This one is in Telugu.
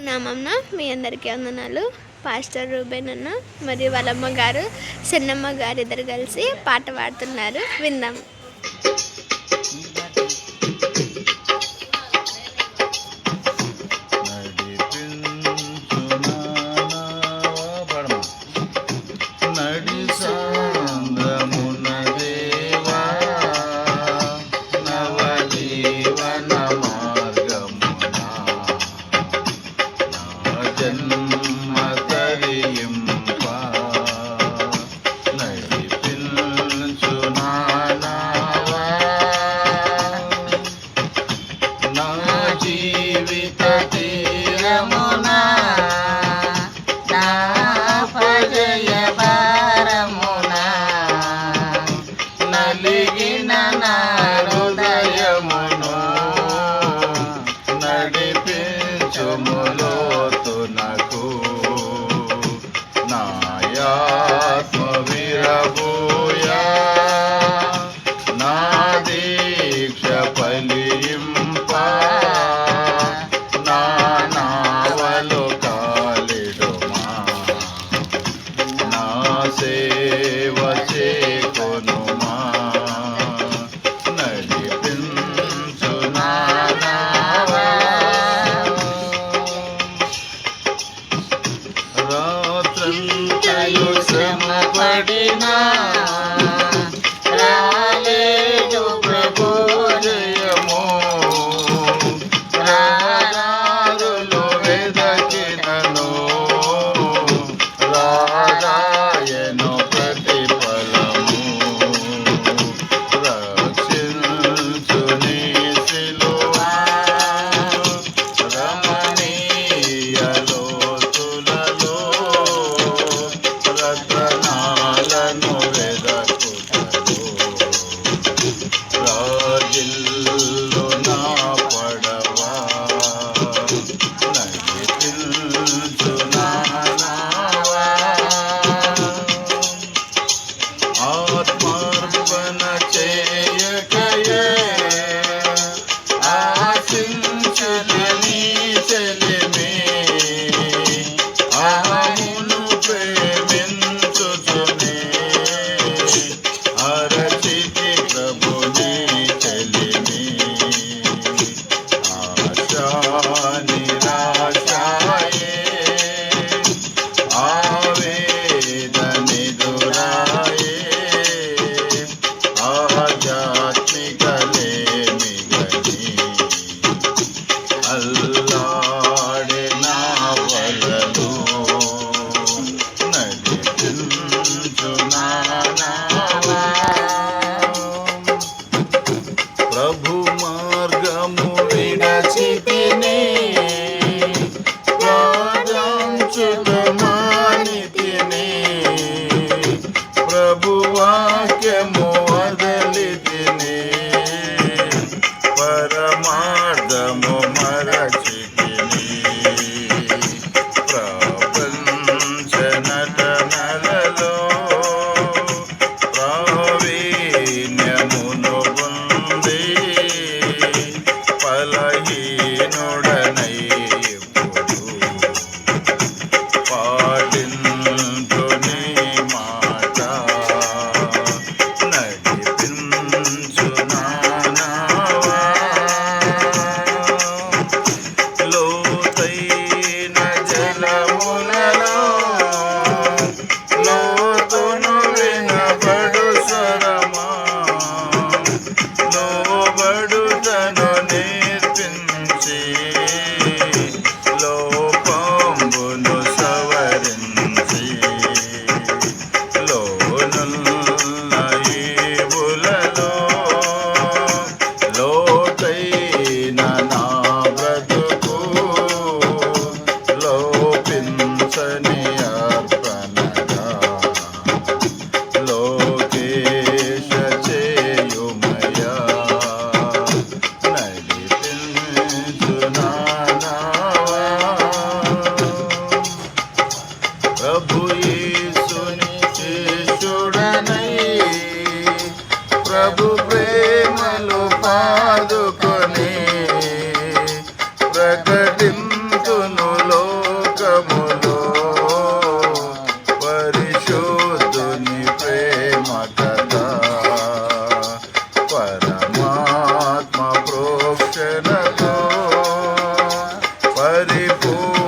నామమ్మ మీ అందరికీ వందనాలు. పాస్టర్ రూబెన్ అన్న మరియు వాళ్ళమ్మ గారు చిన్నమ్మ గారు ఇద్దరు కలిసి పాట పాడుతున్నారు. విందాం. I need Hallelujah. আমার हरे बोल